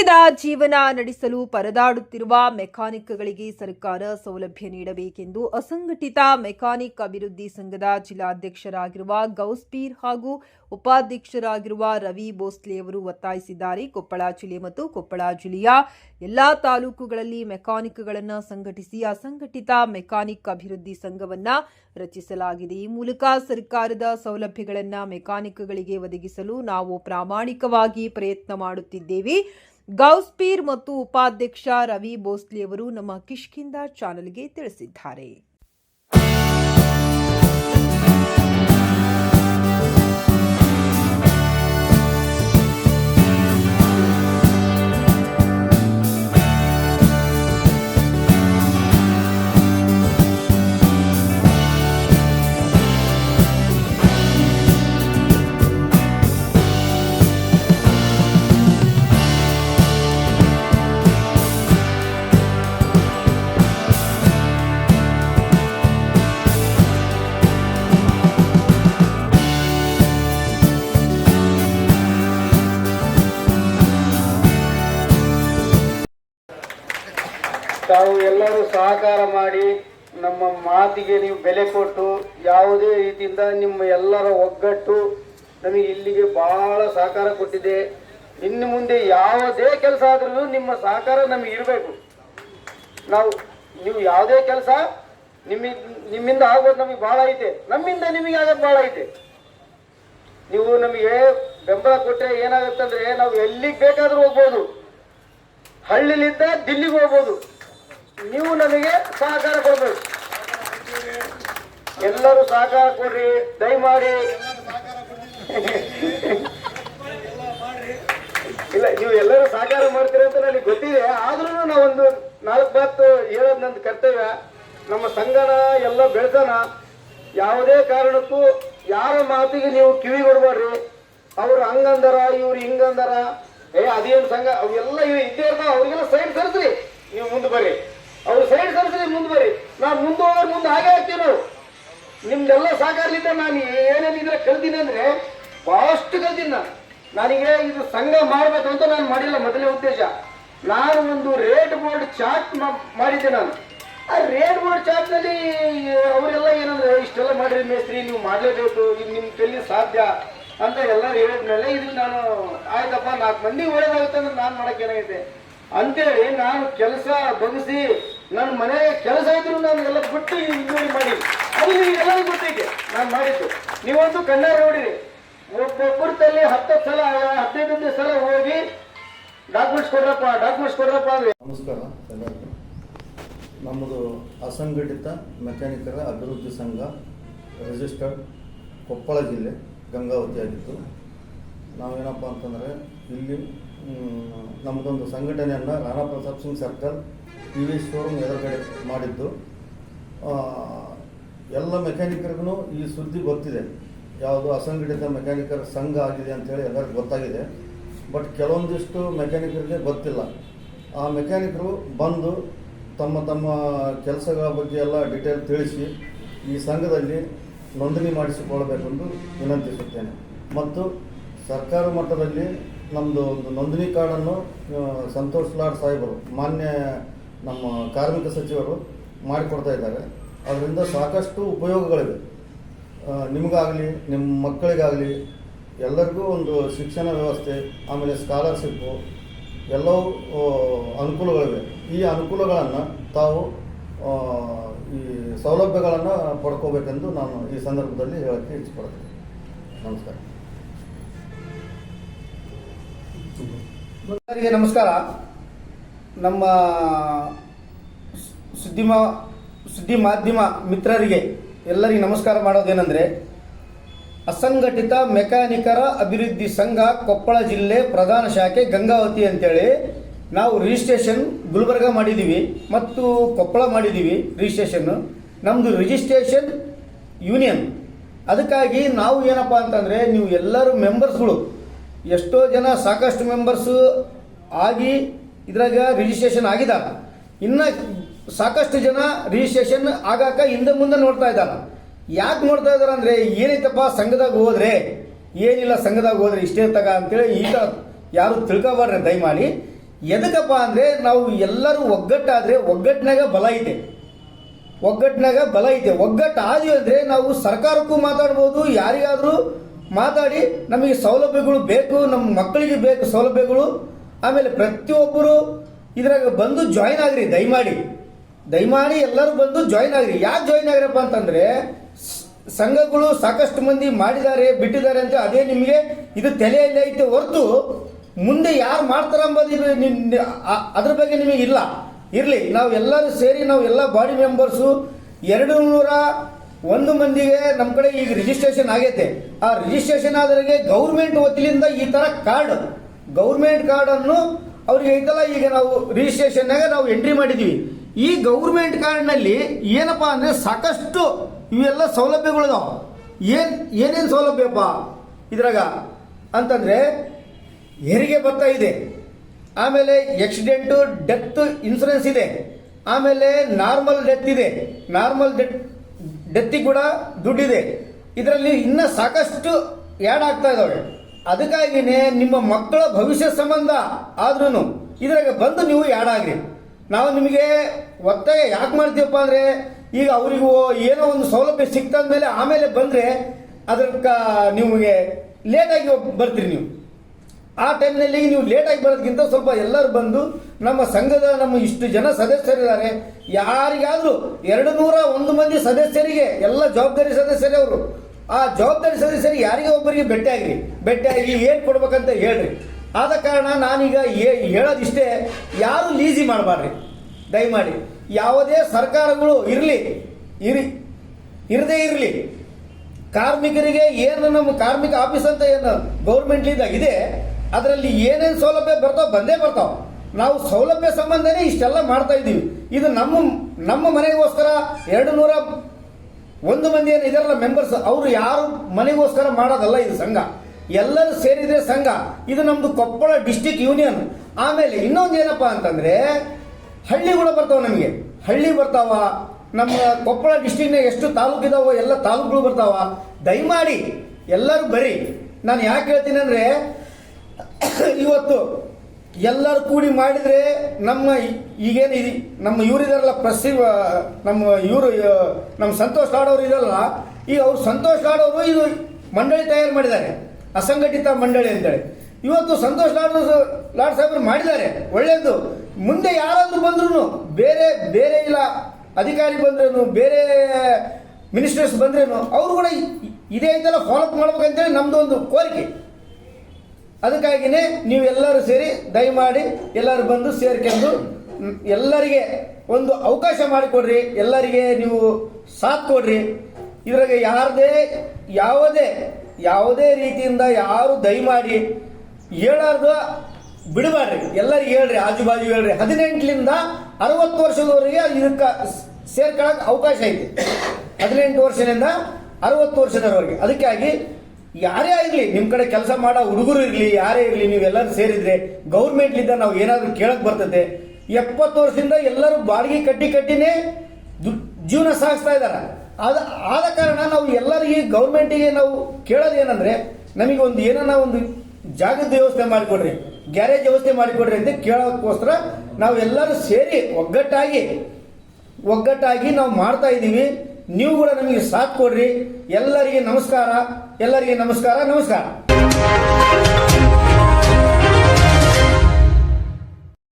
ಕಟ್ಟಿದ ಜೀವನ ನಡೆಸಲು ಪರದಾಡುತ್ತಿರುವ ಮೆಕ್ಯಾನಿಕ್ಗಳಿಗೆ ಸರ್ಕಾರ ಸೌಲಭ್ಯ ನೀಡಬೇಕೆಂದು ಅಸಂಘಟಿತ ಮೆಕ್ಯಾನಿಕ್ ಅಭಿವೃದ್ಧಿ ಸಂಘದ ಜಿಲ್ಲಾಧ್ಯಕ್ಷರಾಗಿರುವ ಗೌಸ್ಪೀರ್ ಹಾಗೂ ಉಪಾಧ್ಯಕ್ಷರಾಗಿರುವ ರವಿ ಭೋಸ್ಲೆ ಅವರು ಒತ್ತಾಯಿಸಿದ್ದಾರೆ. ಕೊಪ್ಪಳ ಜಿಲ್ಲೆ ಮತ್ತು ಕೊಪ್ಪಳ ಜಿಲ್ಲೆಯ ಎಲ್ಲಾ ತಾಲೂಕುಗಳಲ್ಲಿ ಮೆಕ್ಯಾನಿಕ್ಗಳನ್ನು ಸಂಘಟಿಸಿ ಅಸಂಘಟಿತ ಮೆಕ್ಯಾನಿಕ್ ಅಭಿವೃದ್ಧಿ ಸಂಘವನ್ನು ರಚಿಸಲಾಗಿದೆ. ಈ ಮೂಲಕ ಸರ್ಕಾರದ ಸೌಲಭ್ಯಗಳನ್ನು ಮೆಕ್ಯಾನಿಕ್ಗಳಿಗೆ ಒದಗಿಸಲು ನಾವು ಪ್ರಾಮಾಣಿಕವಾಗಿ ಪ್ರಯತ್ನ ಮಾಡುತ್ತಿದ್ದೇವೆ. ಗೌಸ್ಪೀರ್ ಮತ್ತು ಉಪಾಧ್ಯಕ್ಷ ರವಿ ಬೋಸ್ಲಿಯವರು ನಮ್ಮ ಕಿಷ್ಕಿಂದ ಚಾನೆಲ್ಗೆ ತಿಳಿಸಿದ್ದಾರೆ. ತಾವು ಎಲ್ಲರೂ ಸಹಕಾರ ಮಾಡಿ ನಮ್ಮ ಮಾತಿಗೆ ನೀವು ಬೆಲೆ ಕೊಟ್ಟು ಯಾವುದೇ ರೀತಿಯಿಂದ ನಿಮ್ಮ ಎಲ್ಲರ ಒಗ್ಗಟ್ಟು ನಮಗೆ ಇಲ್ಲಿಗೆ ಬಹಳ ಸಹಕಾರ ಕೊಟ್ಟಿದೆ. ಇನ್ನು ಮುಂದೆ ಯಾವುದೇ ಕೆಲಸ ಆದ್ರೂ ನಿಮ್ಮ ಸಹಕಾರ ನಮಗೆ ಇರಬೇಕು. ನಾವು, ನೀವು ಯಾವುದೇ ಕೆಲಸ ನಿಮ್ಮ ನಿಮ್ಮಿಂದ ಆಗೋದು ನಮಗೆ ಬಹಳ ಐತೆ. ನಮ್ಮಿಂದ ನಿಮಗೆ ಆಗೋದು ಬಹಳ ಐತೆ. ನೀವು ನಮಗೆ ಬೆಂಬಲ ಕೊಟ್ಟರೆ ಏನಾಗುತ್ತಂದ್ರೆ ನಾವು ಎಲ್ಲಿಗೆ ಬೇಕಾದರೂ ಹೋಗ್ಬೋದು. ಹಳ್ಳಿಲಿಂದ ದಿಲ್ಲಿಗೆ ಹೋಗ್ಬೋದು. ನೀವು ನಮಗೆ ಸಹಕಾರ ಕೊಡಬೇಕು. ಎಲ್ಲರೂ ಸಹಕಾರ ಕೊಡ್ರಿ, ದಯಮಾಡಿ. ಇಲ್ಲ, ನೀವು ಎಲ್ಲರೂ ಸಹಕಾರ ಮಾಡ್ತೀರಿ ಅಂತ ನನಗೆ ಗೊತ್ತಿದೆ. ಆದ್ರೂ ನಾವೊಂದು ನಾಲ್ಕು ಮಾತು ಹೇಳೋದು ನಂದು ಕರ್ತವ್ಯ. ನಮ್ಮ ಸಂಘನ ಎಲ್ಲ ಬೆಳೆಸೋಣ. ಯಾವುದೇ ಕಾರಣಕ್ಕೂ ಯಾರ ಮಾತಿಗೆ ನೀವು ಕಿವಿ ಕೊಡ್ಬಾರ್ರಿ. ಅವ್ರು ಹಂಗಂದಾರ, ಇವ್ರು ಹಿಂಗಂದಾರ. ಏ, ಅದೇನು ಸಂಘ? ಅವೆಲ್ಲ ಇದ್ದೇ ಇರ್ತಾವ. ಅವ್ರಿಗೆಲ್ಲ ಸೈಡ್ ಕರೆಸ್ರಿ ನೀವು ಮುಂದೆ ಬರ್ರಿ. ಅವ್ರು ಸೈಡ್ ಸರಿಸ್ರಿ ಮುಂದೆ ಬರ್ರಿ. ನಾನು ಮುಂದೆ ಹೋಗೋರು ಮುಂದೆ ಹಾಗೆ ಆಗ್ತೀವಿ ನಾವು ನಿಮ್ದೆಲ್ಲ ಸಹಕಾರಲಿಂದ ನಾನು ಏನೇನಿದ್ರೆ ಕಲ್ತೀನಿ ಅಂದ್ರೆ ಬಹಳಷ್ಟು ಕಲ್ತೀನಿ ನಾನು. ನನಗೆ ಇದು ಸಂಘ ಮಾಡಬೇಕು ಅಂತ ನಾನು ಮಾಡಿಲ್ಲ ಮೊದಲೇ ಉದ್ದೇಶ. ನಾನು ಒಂದು ರೇಟ್ ಬೋರ್ಡ್ ಚಾಟ್ ಮಾಡಿದ್ದೆ ನಾನು. ಆ ರೇಟ್ ಬೋರ್ಡ್ ಚಾಟ್ನಲ್ಲಿ ಅವರೆಲ್ಲ ಏನಂದ್ರೆ, ಇಷ್ಟೆಲ್ಲ ಮಾಡಿರಿ ಮೇಸ್ತ್ರಿ, ನೀವು ಮಾಡಲೇಬೇಕು, ಇದು ನಿಮ್ಮ ಕೈಲಿ ಸಾಧ್ಯ ಅಂತ ಎಲ್ಲರೂ ಹೇಳಿದ್ಮೇಲೆ ಇದು ನಾನು ಆಯ್ತಪ್ಪ, ನಾಲ್ಕು ಮಂದಿ ಒಳ್ಳೇದಾಗುತ್ತೆ ಅಂದ್ರೆ ನಾನು ಮಾಡಕ್ಕೆ ಏನಾಗೈತೆ. ಅಂತೇಳಿ ನಾನು ಕೆಲಸ ಬಗ್ಸಿ ನನ್ನ ಮನೆ ಕೆಲಸ ಇದ್ರು ನಾನು ಎಲ್ಲ ಬಿಟ್ಟು ನೋಡಿ ಮಾಡಿ. ಅದು ಎಲ್ಲ ಗೊತ್ತೈತೆ, ನಾನು ಮಾಡಿದ್ದು. ನೀವಂತೂ ಕಣ್ಣಾರ ನೋಡಿರಿ. ಒಬ್ಬೊಬ್ಬರ ತಲೆ ಹತ್ತತ್ತು ಸಲ ಹದಿನೈದು ಸಲ ಹೋಗಿ ಡಾಕ್ಯುಮೆಂಟ್ಸ್ ಕೊಡ್ರಪ್ಪ ಡಾಕ್ಯುಮೆಂಟ್ಸ್ ಕೊಡ್ರಪ್ಪ ಅಂದ್ರೆ. ನಮಸ್ಕಾರ ನಮ್ಮದು ಅಸಂಘಟಿತ ಮೆಕ್ಯಾನಿಕರ ಅಭಿವೃದ್ಧಿ ಸಂಘ ರಿಜಿಸ್ಟರ್ಡ್ ಕೊಪ್ಪಳ ಜಿಲ್ಲೆ ಗಂಗಾವತಿ ಆಗಿತ್ತು. ನಾವೇನಪ್ಪ ಅಂತಂದರೆ ಇಲ್ಲಿ ನಮ್ಮದೊಂದು ಸಂಘಟನೆಯನ್ನು Rana Pratap Singh circle T V showroom ಎದುರುಗಡೆ ಮಾಡಿದ್ದು. ಎಲ್ಲ ಮೆಕ್ಯಾನಿಕರಿಗೂ ಈ ಸುದ್ದಿ ಗೊತ್ತಿದೆ. ಯಾವುದು ಅಸಂಘಟಿತ ಮೆಕ್ಯಾನಿಕರ ಸಂಘ ಆಗಿದೆ ಅಂತೇಳಿ ಎಲ್ಲರಿಗೂ ಗೊತ್ತಾಗಿದೆ. ಬಟ್ ಕೆಲವೊಂದಿಷ್ಟು ಮೆಕ್ಯಾನಿಕರಿಗೆ ಗೊತ್ತಿಲ್ಲ. ಆ ಮೆಕ್ಯಾನಿಕರು ಬಂದು ತಮ್ಮ ತಮ್ಮ ಕೆಲಸಗಳ ಬಗ್ಗೆ ಎಲ್ಲ ಡೀಟೇಲ್ ತಿಳಿಸಿ ಈ ಸಂಘದಲ್ಲಿ ನೋಂದಣಿ ಮಾಡಿಸಿಕೊಳ್ಳಬೇಕೆಂದು ವಿನಂತಿಸುತ್ತೇನೆ. ಮತ್ತು ಸರ್ಕಾರ ಮಟ್ಟದಲ್ಲಿ ನಮ್ಮದು ಒಂದು ನೋಂದಣಿ ಕಾರ್ಡನ್ನು ಸಂತೋಷ್ ಲಾಡ್ ಸಾಹೇಬರು, ಮಾನ್ಯ ನಮ್ಮ ಕಾರ್ಮಿಕ ಸಚಿವರು ಮಾಡಿಕೊಡ್ತಾ ಇದ್ದಾರೆ. ಅದರಿಂದ ಸಾಕಷ್ಟು ಉಪಯೋಗಗಳಿವೆ ನಿಮಗಾಗಲಿ ನಿಮ್ಮ ಮಕ್ಕಳಿಗಾಗಲಿ, ಎಲ್ಲರಿಗೂ ಒಂದು ಶಿಕ್ಷಣ ವ್ಯವಸ್ಥೆ, ಆಮೇಲೆ ಸ್ಕಾಲರ್ಶಿಪ್ಪು ಎಲ್ಲವೂ ಅನುಕೂಲಗಳಿವೆ. ಈ ಅನುಕೂಲಗಳನ್ನು ತಾವು ಈ ಸೌಲಭ್ಯಗಳನ್ನು ಪಡ್ಕೋಬೇಕೆಂದು ನಾನು ಈ ಸಂದರ್ಭದಲ್ಲಿ ಹೇಳೋಕ್ಕೆ ಇಚ್ಛಪಡ್ತೀನಿ ನಮಸ್ಕಾರ. ನಮಸ್ಕಾರ. ನಮ್ಮ ಸುದ್ದಿ ಮಾ ಸುದ್ದಿ ಮಾಧ್ಯಮ ಮಿತ್ರರಿಗೆ ಎಲ್ಲರಿಗೆ ನಮಸ್ಕಾರ ಮಾಡೋದೇನೆಂದರೆ, ಅಸಂಘಟಿತ ಮೆಕ್ಯಾನಿಕರ ಅಭಿವೃದ್ಧಿ ಸಂಘ ಕೊಪ್ಪಳ ಜಿಲ್ಲೆ ಪ್ರಧಾನ ಶಾಖೆ ಗಂಗಾವತಿ ಅಂತೇಳಿ ನಾವು ರಿಜಿಸ್ಟ್ರೇಷನ್ ಗುಲ್ಬರ್ಗ ಮಾಡಿದ್ದೀವಿ ಮತ್ತು ಕೊಪ್ಪಳ ಮಾಡಿದ್ದೀವಿ ರಿಜಿಸ್ಟ್ರೇಷನ್ನು ನಮ್ಮದು ರಿಜಿಸ್ಟ್ರೇಷನ್ ಯೂನಿಯನ್ ಅದಕ್ಕಾಗಿ ನಾವು ಏನಪ್ಪ ಅಂತಂದರೆ, ನೀವು ಎಲ್ಲರೂ ಮೆಂಬರ್ಸ್ಗಳು ಎಷ್ಟೋ ಜನ ಸಾಕಷ್ಟು ಮೆಂಬರ್ಸು ಆಗಿ ಇದ್ರಾಗ ರಿಜಿಸ್ಟ್ರೇಷನ್ ಆಗಿದ ಇನ್ನು ಸಾಕಷ್ಟು ಜನ ರಿಜಿಸ್ಟ್ರೇಷನ್ ಆಗಾಕ ಹಿಂದೆ ಮುಂದೆ ನೋಡ್ತಾ ಇದ್ದಾರೆ. ಯಾಕೆ ನೋಡ್ತಾ ಇದಾರೆ ಅಂದ್ರೆ, ಏನೈತಪ್ಪ ಸಂಘದಾಗ ಹೋದ್ರೆ, ಏನಿಲ್ಲ ಸಂಘದಾಗ ಹೋದ್ರೆ ಇಷ್ಟೇ ತಗ ಅಂತೇಳಿ ಈಗ ಯಾರು ತಿಳ್ಕೊಬಾರ್ರೆ ದಯಮಾಡಿ. ಎದಕ್ಕಪ್ಪ ಅಂದರೆ, ನಾವು ಎಲ್ಲರೂ ಒಗ್ಗಟ್ಟಾದರೆ ಒಗ್ಗಟ್ಟಿನಾಗ ಬಲ ಐತೆ. ಒಗ್ಗಟ್ಟಿನಾಗ ಬಲ ಐತೆ. ಒಗ್ಗಟ್ಟು ಆದ್ವಿ ಅಂದರೆ ನಾವು ಸರ್ಕಾರಕ್ಕೂ ಮಾತಾಡ್ಬೋದು, ಯಾರಿಗಾದರೂ ಮಾತಾಡಿ ನಮಗೆ ಸೌಲಭ್ಯಗಳು ಬೇಕು, ನಮ್ಮ ಮಕ್ಕಳಿಗೆ ಬೇಕು ಸೌಲಭ್ಯಗಳು. ಆಮೇಲೆ ಪ್ರತಿಯೊಬ್ಬರು ಇದ್ರಾಗ ಬಂದು ಜಾಯಿನ್ ಆಗ್ರಿ, ದಯಮಾಡಿ. ದಯಮಾಡಿ ಎಲ್ಲರೂ ಬಂದು ಜಾಯಿನ್ ಆಗ್ರಿ. ಯಾಕೆ ಜಾಯಿನ್ ಆಗ್ರಪ್ಪ ಅಂತಂದ್ರೆ ಸಂಘಗಳು ಸಾಕಷ್ಟು ಮಂದಿ ಮಾಡಿದ್ದಾರೆ, ಬಿಟ್ಟಿದ್ದಾರೆ ಅಂತ ಅದೇ ನಿಮಗೆ ಇದು ತಲೆಯಲ್ಲಿ ಐತೆ ಹೊರತು ಮುಂದೆ ಯಾರು ಮಾಡ್ತಾರ ಅಂಬೋದು ಅದ್ರ ಬಗ್ಗೆ ನಿಮಗೆ ಇಲ್ಲ. ಇರಲಿ, ನಾವು ಎಲ್ಲರೂ ಸೇರಿ ನಾವು ಎಲ್ಲ ಬಾಡಿ ಮೆಂಬರ್ಸು ಎರಡು ನೂರ ಒಂದು ಮಂದಿಗೆ ನಮ್ಮ ಕಡೆ ಈಗ ರಿಜಿಸ್ಟ್ರೇಷನ್ ಆಗೈತೆ. ಆ ರಿಜಿಸ್ಟ್ರೇಷನ್ ಆದ್ರಿಗೆ ಗೌರ್ಮೆಂಟ್ ವತಿಯಿಂದ ಈ ತರ ಕಾರ್ಡ್ ಗೌರ್ಮೆಂಟ್ ಕಾರ್ಡ್ ಅನ್ನು ಅವ್ರಿಗೆ ಐತಲ್ಲ ಈಗ ನಾವು ರಿಜಿಸ್ಟ್ರೇಷನ್ನಾಗ ನಾವು ಎಂಟ್ರಿ ಮಾಡಿದ್ವಿ. ಈ ಗೌರ್ಮೆಂಟ್ ಕಾರ್ಡ್ನಲ್ಲಿ ಏನಪ್ಪಾ ಅಂದ್ರೆ ಸಾಕಷ್ಟು ಇವೆಲ್ಲ ಸೌಲಭ್ಯಗಳು ಏನು, ಏನೇನು ಸೌಲಭ್ಯಪ್ಪ ಇದ್ರಾಗ ಅಂತಂದ್ರೆ ಹೆರಿಗೆ ಬರ್ತಾ ಇದೆ, ಆಮೇಲೆ ಆಕ್ಸಿಡೆಂಟು ಡೆತ್ ಇನ್ಸೂರೆನ್ಸ್ ಇದೆ, ಆಮೇಲೆ ನಾರ್ಮಲ್ ಡೆತ್ ಇದೆ. ನಾರ್ಮಲ್ ಡೆತ್ ಡೆತ್ತಿಗೆ ಕೂಡ ದುಡ್ಡಿದೆ. ಇದರಲ್ಲಿ ಇನ್ನ ಸಾಕಷ್ಟು ಆ್ಯಡ್ ಆಗ್ತಾ ಇದಾವೆ. ಅದಕ್ಕಾಗಿನೇ ನಿಮ್ಮ ಮಕ್ಕಳ ಭವಿಷ್ಯ ಸಂಬಂಧ ಆದ್ರೂ ಇದ್ರಾಗ ಬಂದು ನೀವು ಯಾಡಾಗ್ರಿ ನಾವು ನಿಮಗೆ ಒತ್ತಾಯ ಯಾಕೆ ಮಾಡ್ತೀವಪ್ಪ ಅಂದ್ರೆ, ಈಗ ಅವರಿಗೂ ಏನೋ ಒಂದು ಸೌಲಭ್ಯ ಸಿಕ್ತಾದ ಮೇಲೆ ಆಮೇಲೆ ಬಂದ್ರೆ ಅದಕ್ಕೆ ನಿಮಗೆ ಲೇಟಾಗಿ ಬರ್ತೀರಿ ನೀವು. ಆ ಟೈಮ್ನಲ್ಲಿ ನೀವು ಲೇಟಾಗಿ ಬರೋದಕ್ಕಿಂತ ಸ್ವಲ್ಪ ಎಲ್ಲರೂ ಬಂದು ನಮ್ಮ ಸಂಘದ ನಮ್ಮ ಇಷ್ಟು ಜನ ಸದಸ್ಯರಿದ್ದಾರೆ. ಯಾರಿಗಾದರೂ ಎರಡು ನೂರ ಒಂದು ಮಂದಿ ಸದಸ್ಯರಿಗೆ, ಎಲ್ಲ ಜವಾಬ್ದಾರಿ ಸದಸ್ಯರೇ ಅವರು. ಆ ಜವಾಬ್ದಾರಿ ಸದಸ್ಯರಿಗೆ ಯಾರಿಗೆ ಒಬ್ಬರಿಗೆ ಭೇಟಿಯಾಗ್ರಿ ಭೇಟಿಯಾಗಿ ಏನು ಕೊಡ್ಬೇಕಂತ ಹೇಳ್ರಿ. ಆದ ಕಾರಣ ನಾನೀಗ ಹೇಳೋದಿಷ್ಟೇ, ಯಾರು ಲೀಸಿ ಮಾಡಬಾರ್ರಿ. ದಯಮಾಡಿ, ಯಾವುದೇ ಸರ್ಕಾರಗಳು ಇರಲಿ, ಇರಿ, ಇರದೇ ಇರಲಿ. ಕಾರ್ಮಿಕರಿಗೆ ಏನು ನಮ್ಮ ಕಾರ್ಮಿಕ ಆಫೀಸ್ ಅಂತ ಏನು ಗೌರ್ಮೆಂಟ್ ಇದ್ದಾಗ ಇದೆ, ಅದರಲ್ಲಿ ಏನೇನು ಸೌಲಭ್ಯ ಬರ್ತಾವ ಬಂದೇ ಬರ್ತಾವ. ನಾವು ಸೌಲಭ್ಯ ಸಂಬಂಧನೇ ಇಷ್ಟೆಲ್ಲ ಮಾಡ್ತಾ ಇದ್ದೀವಿ ಇದು ನಮ್ಮ ನಮ್ಮ ಮನೆಗೋಸ್ಕರ ಎರಡು ನೂರ ಒಂದು ಮಂದಿ ಏನು ಇದರಲ್ಲ ಮೆಂಬರ್ಸ್ ಅವರು ಯಾರು ಮನೆಗೋಸ್ಕರ ಮಾಡೋದಲ್ಲ ಇದು ಸಂಘ. ಎಲ್ಲರೂ ಸೇರಿದ್ರೆ ಸಂಘ. ಇದು ನಮ್ದು ಕೊಪ್ಪಳ ಡಿಸ್ಟಿಕ್ ಯೂನಿಯನ್ ಆಮೇಲೆ ಇನ್ನೊಂದು ಏನಪ್ಪ ಅಂತಂದ್ರೆ, ಹಳ್ಳಿಗಳು ಬರ್ತಾವ ನಮಗೆ. ಹಳ್ಳಿ ಬರ್ತಾವ, ನಮ್ಮ ಕೊಪ್ಪಳ ಡಿಸ್ಟಿಕ್ನಾಗ ಎಷ್ಟು ತಾಲೂಕು ಇದಾವೋ ಎಲ್ಲ ತಾಲೂಕುಗಳು ಬರ್ತಾವ. ದಯಮಾಡಿ ಎಲ್ಲರೂ ಬರೀ ನಾನು ಯಾಕೆ ಹೇಳ್ತೀನಿ ಅಂದ್ರೆ, ಇವತ್ತು ಎಲ್ಲರೂ ಕೂಡಿ ಮಾಡಿದರೆ ನಮ್ಮ ಈಗೇನು ಇದು ನಮ್ಮ ಇವರಿದಾರಲ್ಲ ಪ್ರಸಿ ನಮ್ಮ ಇವರು ನಮ್ಮ ಸಂತೋಷ್ ಆಡೋರು ಇರಲ್ಲ ಈಗ ಅವ್ರು ಸಂತೋಷ್ ಆಡೋರು ಇದು ಮಂಡಳಿ ತಯಾರು ಮಾಡಿದ್ದಾರೆ. ಅಸಂಘಟಿತ ಮಂಡಳಿ ಅಂತೇಳಿ. ಇವತ್ತು ಸಂತೋಷ್ ಲಾಡ್ ಲಾಡ್ ಸಾಹೇಬರು ಮಾಡಿದ್ದಾರೆ. ಒಳ್ಳೆಯದು ಮುಂದೆ ಯಾರಾದರೂ ಬಂದ್ರೂ ಬೇರೆ ಬೇರೆ ಇಲ್ಲ, ಅಧಿಕಾರಿ ಬಂದ್ರೇನು, ಬೇರೆ ಮಿನಿಸ್ಟರ್ಸ್ ಬಂದ್ರೇನು, ಅವರು ಕೂಡ ಇದೇ ಇದೆಲ್ಲ ಫಾಲೋಅಪ್ ಮಾಡ್ಬೇಕಂತೇಳಿ ನಮ್ಮದು ಒಂದು ಕೋರಿಕೆ. ಅದಕ್ಕಾಗಿನೇ ನೀವೆಲ್ಲರೂ ಸೇರಿ ದಯಮಾಡಿ ಎಲ್ಲರೂ ಬಂದು ಸೇರ್ಕೊಂಡು ಎಲ್ಲರಿಗೆ ಒಂದು ಅವಕಾಶ ಮಾಡಿಕೊಡ್ರಿ, ಎಲ್ಲರಿಗೆ ನೀವು ಸಾಥ್ ಕೊಡ್ರಿ. ಇದ್ರಾಗ ಯಾರದೇ, ಯಾವುದೇ ಯಾವುದೇ ರೀತಿಯಿಂದ ಯಾರು ದಯಮಾಡಿ ಹೇಳಾರ್ದು ಬಿಡಬಾರ್ರಿ ಎಲ್ಲರಿಗೆ ಹೇಳ್ರಿ ಆಜು ಬಾಜು ಹೇಳ್ರಿ. ಹದಿನೆಂಟರಿಂದ ಅರವತ್ತು ವರ್ಷದವರೆಗೆ ಇದಕ್ಕೆ ಸೇರ್ಕೊಳ್ಳೋಕೆ ಅವಕಾಶ ಐತೆ. ಹದಿನೆಂಟು ವರ್ಷದಿಂದ ಅರವತ್ತು ವರ್ಷದವರೆಗೆ. ಅದಕ್ಕಾಗಿ ಯಾರೇ ಆಗಲಿ ನಿಮ್ಮ ಕಡೆ ಕೆಲಸ ಮಾಡೋ, ಹುಡುಗರು ಇರಲಿ, ಯಾರೇ ಇರಲಿ, ನೀವೆಲ್ಲರೂ ಸೇರಿದ್ರೆ ಗೌರ್ಮೆಂಟ್ಲಿಂದ ನಾವು ಏನಾದರೂ ಕೇಳಕ್ ಬರ್ತದೆ ಎಪ್ಪತ್ತು ವರ್ಷದಿಂದ ಎಲ್ಲರೂ ಬಾಡಿಗೆ ಕಟ್ಟಿ ಕಟ್ಟಿನೇ ಜೀವನ ಸಾಗಿಸ್ತಾ ಇದ್ದಾರೆ ಆದ ಆದ ಕಾರಣ ನಾವು ಎಲ್ಲರಿಗೆ ಗೌರ್ಮೆಂಟಿಗೆ ನಾವು ಕೇಳೋದು ಏನಂದ್ರೆ ನಮಗೆ ಒಂದು ಏನನ್ನ ಒಂದು ಜಾಗದ ವ್ಯವಸ್ಥೆ ಮಾಡಿಕೊಡ್ರಿ, ಗ್ಯಾರೇಜ್ ವ್ಯವಸ್ಥೆ ಮಾಡಿಕೊಡ್ರಿ ಅಂತ ಕೇಳೋಕ್ಕೋಸ್ಕರ ನಾವು ಎಲ್ಲರೂ ಸೇರಿ ಒಗ್ಗಟ್ಟಾಗಿ ಒಗ್ಗಟ್ಟಾಗಿ ನಾವು ಮಾಡ್ತಾ ಇದ್ದೀವಿ. ನೀವು ಕೂಡ ನಮಗೆ ಸಾಥ್ ಕೊಡ್ರಿ. ಎಲ್ಲರಿಗೆ ನಮಸ್ಕಾರ. ಎಲ್ಲರಿಗೆ ನಮಸ್ಕಾರ. ನಮಸ್ಕಾರ.